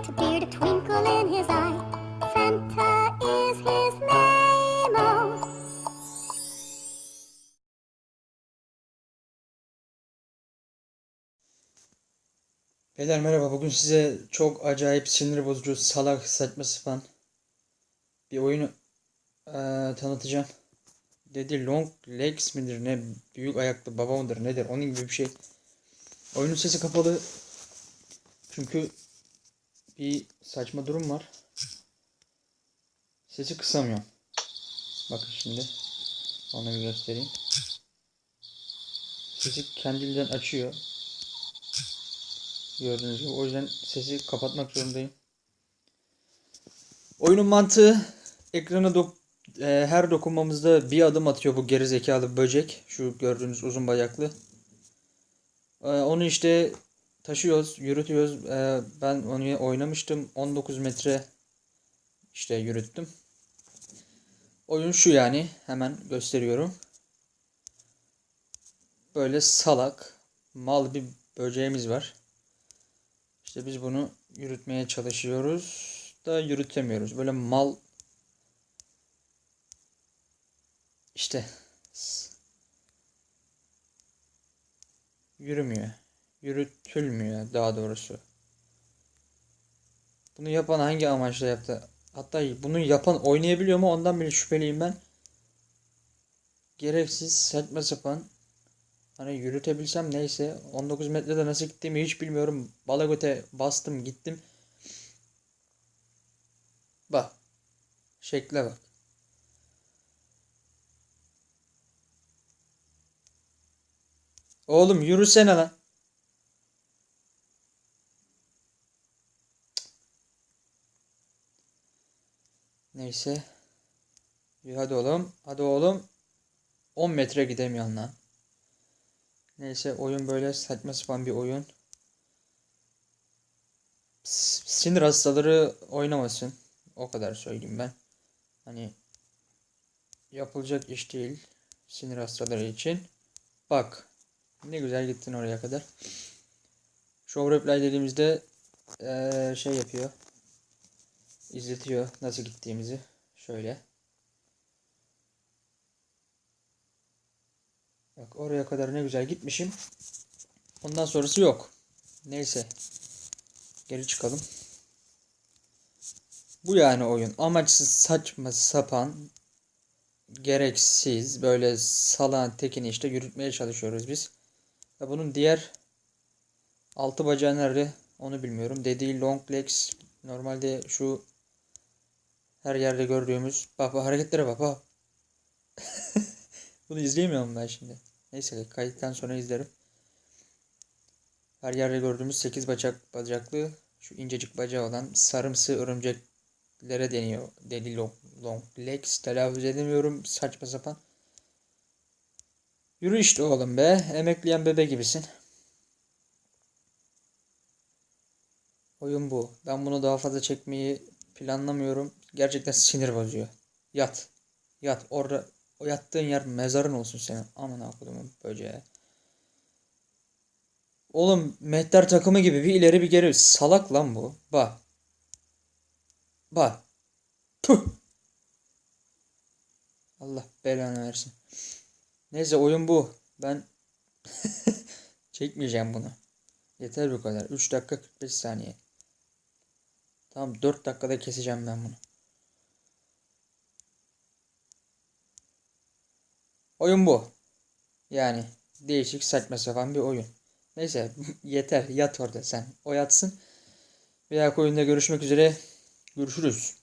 white beard, a twinkle in his eye. Santa is his name. -o. Beyler merhaba. Bugün size çok acayip sinir bozucu, salak, saçma sapan bir oyunu e, tanıtacağım. Dedi Long Legs midir ne? Büyük ayaklı baba mıdır nedir? Onun gibi bir şey. Oyunun sesi kapalı. Çünkü bir saçma durum var. Sesi kısamıyorum. Bakın şimdi. Onu bir göstereyim. Sesi kendiliğinden açıyor. Gördüğünüz gibi. O yüzden sesi kapatmak zorundayım. Oyunun mantığı ekrana dok- e, her dokunmamızda bir adım atıyor bu geri zekalı böcek. Şu gördüğünüz uzun bacaklı. E, onu işte taşıyoruz, yürütüyoruz. E, ben onu oynamıştım. 19 metre işte yürüttüm. Oyun şu yani. Hemen gösteriyorum. Böyle salak, mal bir böceğimiz var. İşte biz bunu yürütmeye çalışıyoruz da yürütemiyoruz. Böyle mal işte yürümüyor. Yürütülmüyor daha doğrusu. Bunu yapan hangi amaçla yaptı? Hatta bunu yapan oynayabiliyor mu ondan bile şüpheliyim ben. Gereksiz saçma sapan Hani yürütebilsem neyse. 19 metrede nasıl gittiğimi hiç bilmiyorum. Balagöte bastım gittim. Bak. Şekle bak. Oğlum yürüsene lan. Neyse. Hadi oğlum. Hadi oğlum. 10 metre gidemiyorsun lan. Neyse oyun böyle saçma sapan bir oyun. Sinir hastaları oynamasın. O kadar söyleyeyim ben. Hani yapılacak iş değil. Sinir hastaları için. Bak. Ne güzel gittin oraya kadar. Show Reply dediğimizde eee, şey yapıyor. İzletiyor nasıl gittiğimizi. Şöyle. Bak oraya kadar ne güzel gitmişim. Ondan sonrası yok. Neyse. Geri çıkalım. Bu yani oyun. Amaçsız saçma sapan gereksiz böyle salağın tekini işte yürütmeye çalışıyoruz biz. Ve bunun diğer altı bacağı nerede onu bilmiyorum. Dediği long legs normalde şu her yerde gördüğümüz bak bak hareketlere bak bak. Bunu izleyemiyorum ben şimdi. Neyse kayıttan sonra izlerim. Her yerde gördüğümüz 8 bacak bacaklı şu incecik bacağı olan sarımsı örümceklere deniyor. Dedi long, long legs telaffuz edemiyorum saçma sapan. Yürü işte oğlum be. Emekleyen bebe gibisin. Oyun bu. Ben bunu daha fazla çekmeyi planlamıyorum. Gerçekten sinir bozuyor. Yat. Yat. Orada o yattığın yer mezarın olsun senin. Aman akudumun böceğe. Oğlum mehter takımı gibi bir ileri bir geri. Salak lan bu. Bak. Bak. Puh. Allah belanı versin. Neyse oyun bu. Ben çekmeyeceğim bunu. Yeter bu kadar. 3 dakika 45 saniye. Tamam 4 dakikada keseceğim ben bunu. Oyun bu. Yani değişik saçma sapan bir oyun. Neyse yeter yat orada sen. O yatsın. Bir dahaki oyunda görüşmek üzere. Görüşürüz.